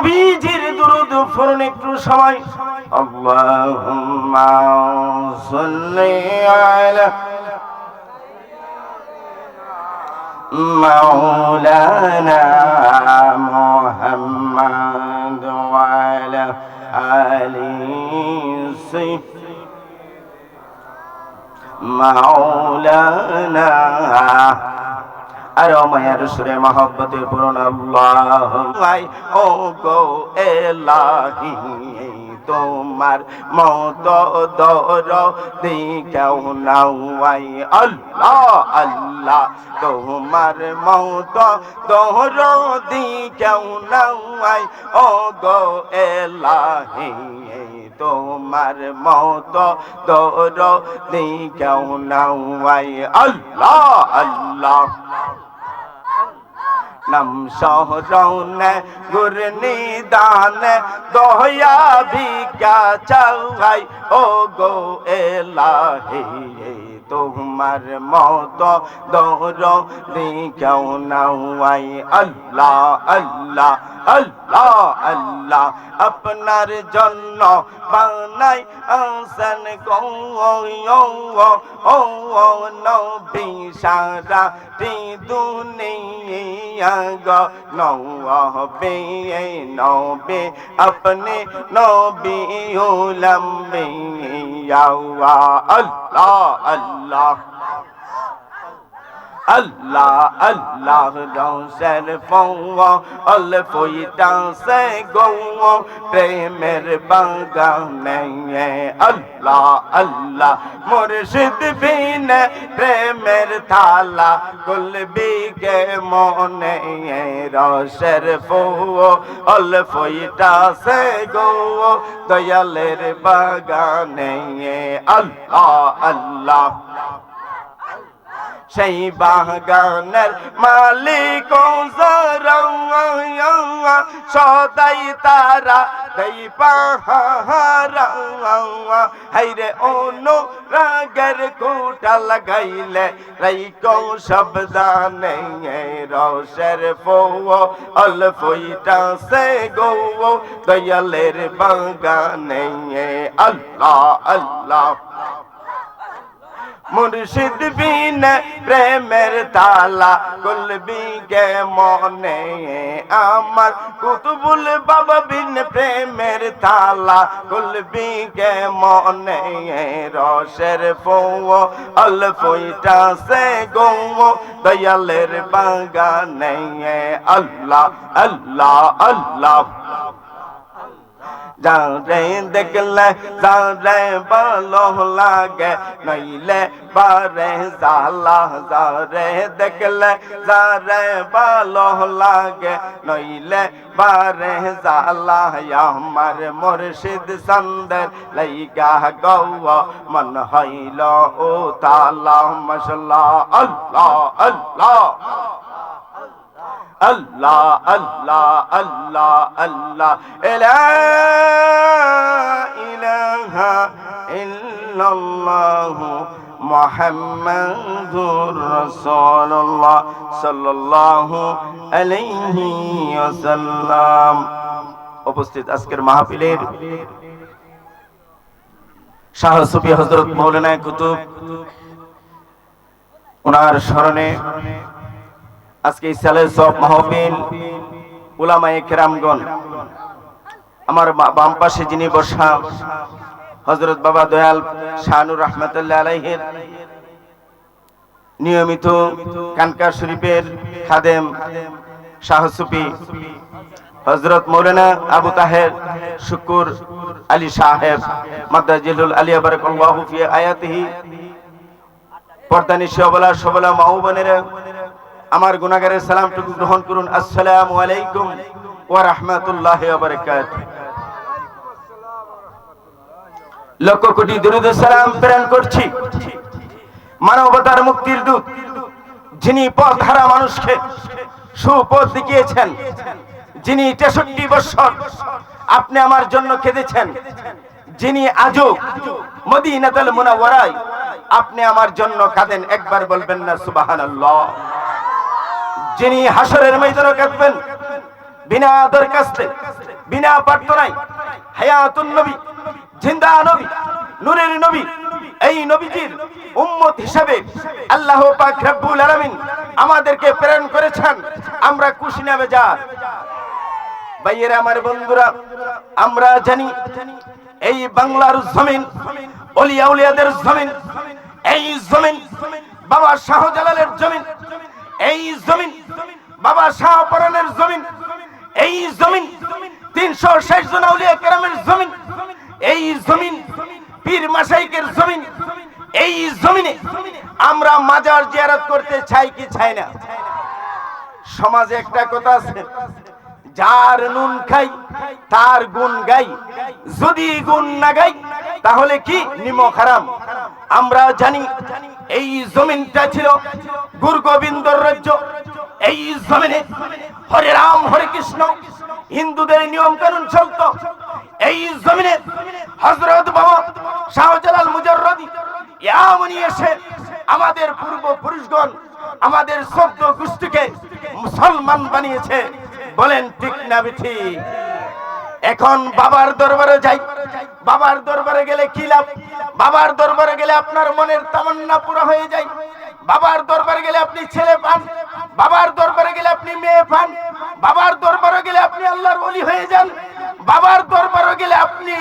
নবীজির দুরুদ ফরন একটু সময় আল্লাহুম্মা সাল্লি আলা مولانا محمد وعلى آله سيدنا মাওলানা আর মায়ের সুরে মহব্বতে পূরণ আল্লাহ। ও গো এলাহি, তোমার মত দর দিকাও নাওয়াই আল্লাহ আল্লাহ, তোমার মত দর দিকাও নাওয়াই ও গো এলাহি, তোমার মত দর দিকাও নাওয়াই আল্লাহ আল্লাহ নম শহরৌনে গুরনি দান দহয়া ভিকা চাই ও গো এলাহি। তোমার মত দৌর দেখাও নাওয়াই আল্লাহ আল্লাহ আল্লাহ আল্লাহ। আপনার জন্য বানাই আসান গো, ও নবী সারা টি দুনিয়া গো। নবে নবে, আপনি নবী লম্বে ইয়া আল্লাহ আল্লাহ। আল্লাহ আল্লাহ রসের ফৌয়া অল্প ডান্সে গৌ প্রেমের বাগানে আল্লাহ আল্লাহ মুর্শিদ বিনে প্রেমের থালা গুলবি গে মনে রসের ফৌ অল্প ডান্সে গৌ দয়ালের বাগানে আল্লাহ আল্লাহ সেই বাগানের মালিক সদাই তারা দেই পাহারা হাইরে অনু রাগের কুটা লাগাইলে রাইকো শব্দানে রসের ফো অল্পইটা সে গো দয়ালের বাগানে। আল্লাহ আল্লাহ। মুর্শিদ বিন প্রেমের তালা, কুলবি গে মনে আমার? কুতুবুল বাবা বিন প্রেমের তালা, কুলবি গে মনে রসের ফৌ অল্পইটা সে গৌ দয়ালের বাগানে। আল্লাহ আল্লাহ আল্লাহ। যারে দেখলে, যারে ভালো লাগে, নইলে বারে জালা যারে দেখলে, যারে ভালো লাগে, নইলে বারে জালা আমার মুর্শিদ সন্দের লাইগা গৌ মন হইল ও তালা। মশলা আল্লাহ আল্লাহ। আল্লাহ আল্লাহ আল্লাহ আল্লাহ। লা ইলাহা ইল্লাল্লাহ মুহাম্মাদুর রাসূলুল্লাহ সাল্লাল্লাহু আলাইহি ওয়াসাল্লাম। উপস্থিত আজকের মাহফিলের শাহ সুফি হযরত মাওলানা কুতুব ওনার স্মরণে আজকে ইসালে সব মাহফিল উলামায়ে কেরামগণ, আমার বাম পাশে যিনি বসা হজরত বাবা দয়াল শাহানুর রহমতুল্লাহ আলাইহের নিয়মিত কানকা শরীফের খাদেম শাহসুফি হজরত মৌলানা আবু তাহের শুকুর আলী সাহেব মাদ্দাজিলুল আলী ফি আয়াতিহি পর্দানি সবলা সবলা মাউবানেরা আমার গুনাগারের সালামটুকু গ্রহণ করুন। আসসালামু আলাইকুম ওয়া রাহমাতুল্লাহি লক্ষ কোটি দরুদ সালাম প্রেরণ করছি। মানবতার মুক্তির দূত, যিনি পথ হারা মানুষকে সুপথ দেখিয়েছেন, যিনি তেষট্টি বছর আপনি আমার জন্য কেঁদেছেন যিনি আজও মদিনাতুল মুনাওয়ারায় আপনি আমার জন্য কাঁদেন। একবার বলবেন না, সুবহানাল্লাহ। যিনি হাসরের ময়দানে কাঁদবেন, বিনা দরখাস্তে, বিনা প্রার্থনায়, হায়াতুন নবী, জিন্দা নবী, নূরের নবী, এই নবীজির উম্মত হিসাবে আল্লাহ পাক রব্বুল আলামিন আমাদেরকে প্রেরণ করেছেন। আমরা খুশি না বেজার ভাইয়েরা, আমার বন্ধুরা, আমরা জানি এই বাংলার জমিন, অলিয়া উলিয়াদের জমিন, এই জমিন বাবা শাহজালালের জমিন এই জমিন বাবা শাহপরানের জমিন, এই জমিন তিনশো ষাট জন কেরামের জমিন, এই জমিন পীর মাসাইকের জমিন, এই জমিনে আমরা মাজার জিয়ারত করতে চাই কি চাই না? সমাজে একটা কথা আছে, যার নুন খাই, তার গুণ গাই, যদি গুণ না গাই, তাহলে কি? নিমক হারাম। আমরা জানি এই জমিনটা ছিল গুরু গোবিন্দর রাজ্য। এই জমিনে হরে রাম, হরে কৃষ্ণ, হিন্দুদের নিয়ম কানুন চলতো। এই জমিনে হজরত বাবা শাহজালাল মুজাররদি এমনই এসে আমাদের পূর্বপুরুষগণ, আমাদের শব্দ গোষ্ঠীকে মুসলমান বানিয়েছে। বলেন, ঠিক না বিঠি? এখন বাবার দরবারে যাই। বাবার দরবারে গেলে কি লাভ? বাবার দরবারে গেলে আপনার মনের তামান্না পুরো হয়ে যায়। বাবার দরবারে গেলে আপনি ছেলে পান, বাবার দরবারে গেলে আপনি মেয়ে পান, বাবার দরবারে গেলে আপনি আল্লাহর ওলি হয়ে যান, বাবার দরবারে গেলে আপনি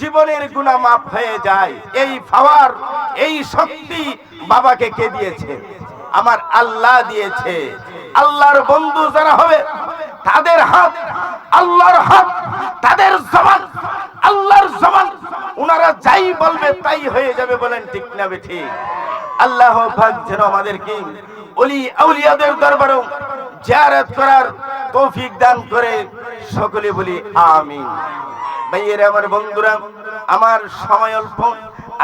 জীবনের গুণা মাফ হয়ে যায়। এই পাওয়ার, এই শক্তি বাবাকে কে দিয়েছে? আমার আল্লাহ দিয়েছে। আল্লাহর বন্ধু যারা হবে তাদের হাত, আল্লাহর হাত, তাদের জবান, আল্লাহর জবান। ওনারা যাই বলবে তাই হয়ে যাবে বলেন ঠিক না ঠিক। আল্লাহ ভাগ যেন আমাদেরকে অলি আউলিয়াদের দরবারও জিয়ারত করার তৌফিক দান করে সকলে বলি আমিন। ভাইয়ের আমার বন্ধুরা, আমার সময় অল্প,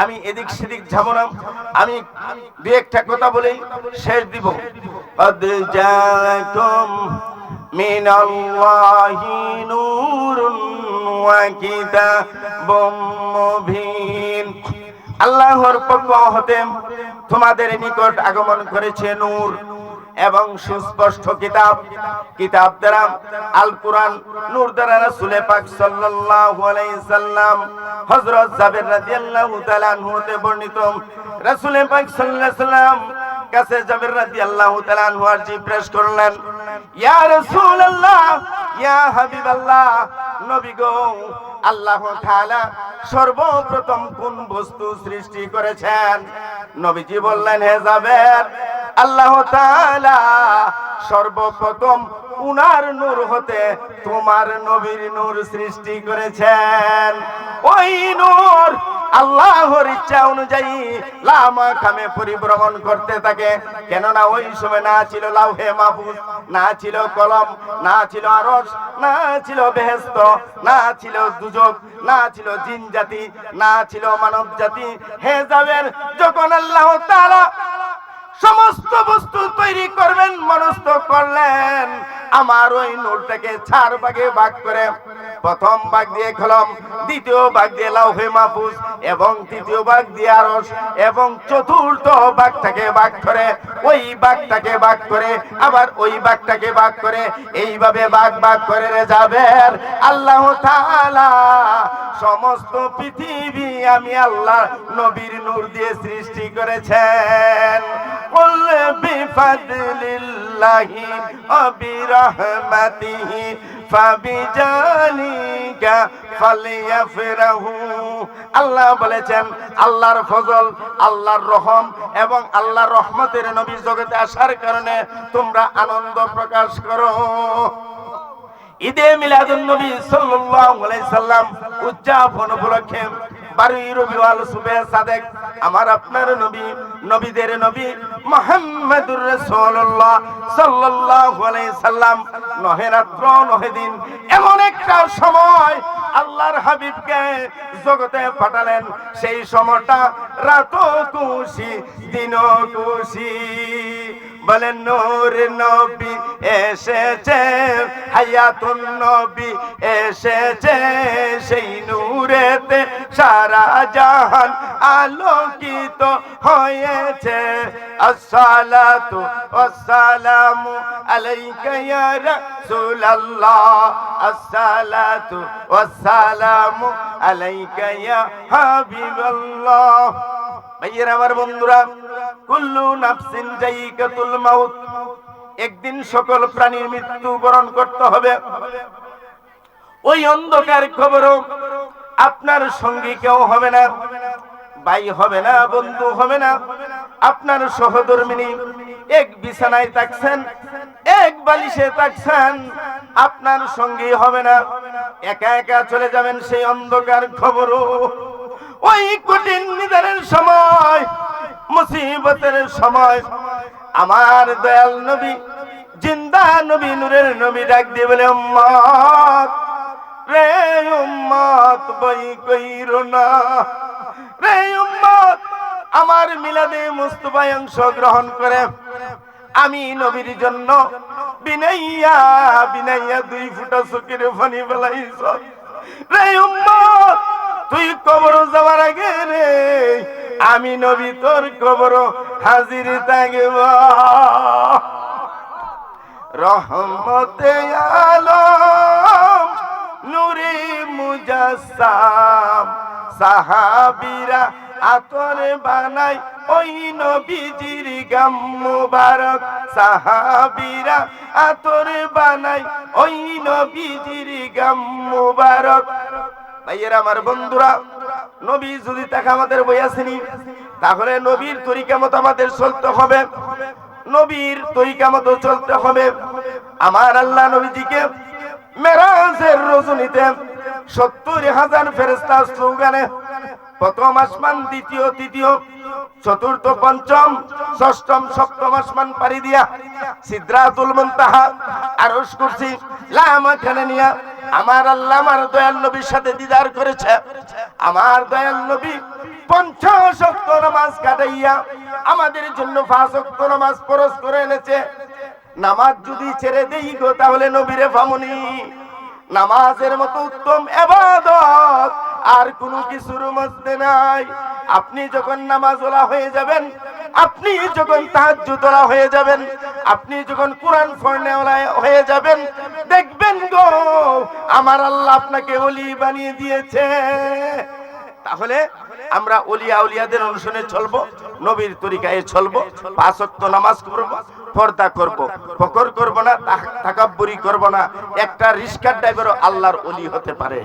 আমি এদিক সেদিক যাব না। আমি দু একটা কথা বলেই শেষ দিব। من الله نور وكتاب مبين আল্লাহর পক্ষ হতে তোমাদের নিকট আগমন করেছে নূর এবং সুস্পষ্ট কিতাব কিতাব দ্বারা আল কোরআন নূর দ্বারা রাসূল পাক সাল্লাল্লাহু আলাইহি সাল্লাম হযরত জাবের রাদিয়াল্লাহু তাআলা আনহু হতে বর্ণিত রাসূল পাক সাল্লাল্লাহু আলাইহি সাল্লাম কাছে জাবের রাদিয়াল্লাহু তাআলা আনহু আরজি পেশ করলেন ইয়া আল্লাহ সর্বপ্রথম কোন বস্তু সৃষ্টি করেছেন? নবীজি বললেন, হে জাবের, আল্লাহ সর্বপ্রথম উনার নূর হতে তোমার নবীর নূর সৃষ্টি করেছেন। ওই নূর আল্লাহর ইচ্ছা অনুযায়ী লামা খামে পরিভ্রমণ করতে থাকে। কেননা ওই সময় না ছিল লাউহে মাহফুজ, না ছিল কলম, না ছিল আরস না ছিল বেহেস্ত না ছিল দুজক, না ছিল জিন জাতি, না ছিল মানব জাতি। হে যাবেন, যখন আল্লাহ তাআলা সমস্ত বস্তু তৈরি করবেন, মনস্থ করলেন। আমার ওই নূরটাকে চার ভাগে ভাগ করে প্রথম ভাগ দিয়ে কলম দ্বিতীয় ভাগ দিয়ে লাউহে মাহফুজ, এবং তৃতীয় ভাগ দিয়ে আরস এবং চতুর্থ ভাগটাকে ভাগ করে, ওই ভাগটাকে ভাগ করে, আবার ওই ভাগটাকে ভাগ করে, এইভাবে ভাগ ভাগ করে রে যাবেন। আল্লাহ তাআলা, সমস্ত পৃথিবী আমি আল্লাহ নবীর নূর দিয়ে সৃষ্টি করেছেন। قل بفضل الله وبرحمته فبذلك فليفرحوا আল্লাহ বলেছেন আল্লাহর ফজল আল্লাহর রহম এবং আল্লাহর রহমতের নবী জগতে আসার কারণে তোমরা আনন্দ প্রকাশ করো ঈদে মিলাদুন নবী সাল্লাল্লাহু আলাইহি সাল্লাম উদযাপন উপলক্ষে সুবে সাদেক, আমার আপনার নবী, নবীদের নবী নহে রাত্র, নহে দিন, এমন একটা সময় আল্লাহর জগতে পাঠালেন। সেই সময়টা রাত খুশি দিন খুশি। বলেন, নূর নবী এসেছে, হায়াতুন নবী এসেছে, সেই নূরেতে সারা জাহান আলোকিত হয়েছে। আসসালাতু ওয়াসসালামু আলাইকা ইয়া রাসূলুল্লাহ। আসসালাতু ওয়াসসালামু আলাইকা ইয়া হাবিবাল্লাহ। ভাইয়ের আমার বন্ধুরা, কুল্লু নাফসিন জাইকাতুল মাউত। একদিন সকল প্রাণীর মৃত্যু বরণ করতে হবে। ওই অন্ধকার খবরও আপনার সঙ্গী কেউ হবে না। ভাই হবে না, বন্ধু হবে না। আপনার সহধর্মিনী এক বিছানায় থাকছেন, এক বালিশে থাকছেন, আপনার সঙ্গী হবে না। একা একা চলে যাবেন সেই অন্ধকার খবরও। ওই কঠিন নিদানের সময়, মুসিবতের সময়, আমার দয়াল নবী, জিন্দা নবী, নূরের নবী ডাক দিয়ে বলে রে উম্মত, বই কইরো না। রে উম্মত, আমার মিলাদে মুস্তফায় অংশ গ্রহণ করে আমি নবীর জন্য বিনাইয়া বিনাইয়া দুই ফুটা চোখের ফানি ফেলাইছ। রে উম্মত, তুই কবর যাওয়ার আগে রে আমি নবী তোর কবর হাজির থাকব। রহমতে আলম নুরে মুজাসাম সাহাবিরা আতরে বানাই ওই নবীজির গাম মুবারক। সাহাবিরা আতরে বানাই ওই নবীজির গাম মুবারক। ভাইয়ের, আমার বন্ধুরা, নবী যদি তাকে আমাদের বই আসেনি, তাহলে নবীর তরিকা মতো আমাদের চলতে হবে। নবীর তরিকা মতো চলতে হবে। আমার আল্লাহ নবীজিকে মেরাজের রজনীতে সত্তর হাজার ফেরেস্তা স্লোগানে প্রথম আসমান, দ্বিতীয়, তৃতীয়, চতুর্থ, পঞ্চম, ষষ্ঠম, সপ্তম আসমান পারি দিয়া সিদ্রাতুল মুনতাহা, আরশ কুরসি, লামা খানে নিয়া আমার আল্লাহ, আমার দয়াল নবীর সাথে দিদার করেছে। আমার দয়াল নবী পঞ্চাশ নামাজ কাটাইয়া আমাদের জন্য পাঁচ নামাজ ফরজ করে এনেছে। নামাজ যদি ছেড়ে দেই গো, তাহলে নবীরে ফামুনি নামাজের মতো উত্তম এবাদত আর কোনো কিছুর মধ্যে নাই। আপনি যখন নামাজওয়ালা হয়ে যাবেন, আপনি যখন তাহাজ্জুদওয়ালা হয়ে যাবেন, আপনি যখন কোরআন পড়নেওয়ালা হয়ে যাবেন, দেখবেন গো, আমার আল্লাহ আপনাকে ওলি বানিয়ে দিয়েছে। তাহলে আমরা ওলিয়া উলিয়াদের অনুসরণে চলবো, নবীর তরিকায় চলবো পাঁচ ওয়াক্ত নামাজ করব পর্দা করব। ফকর করব না তাকাব্বুরি করব না, একটা রিস্কার ড্রাইভারও আল্লাহর ওলি হতে পারে।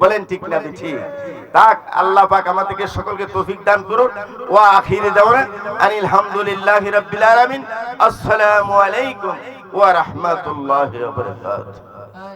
বলেন ঠিক না ঠিক তাক, আল্লাহ পাক আমাদেরকে সকলকে তৌফিক দান করুন ওয়া আখিরে দাওয়ানা আনিল হামদুলিল্লাহি রাব্বিল আলামিন। আসসালামু আলাইকুম ওয়া রাহমাতুল্লাহি ওয়া বারাকাতুহু।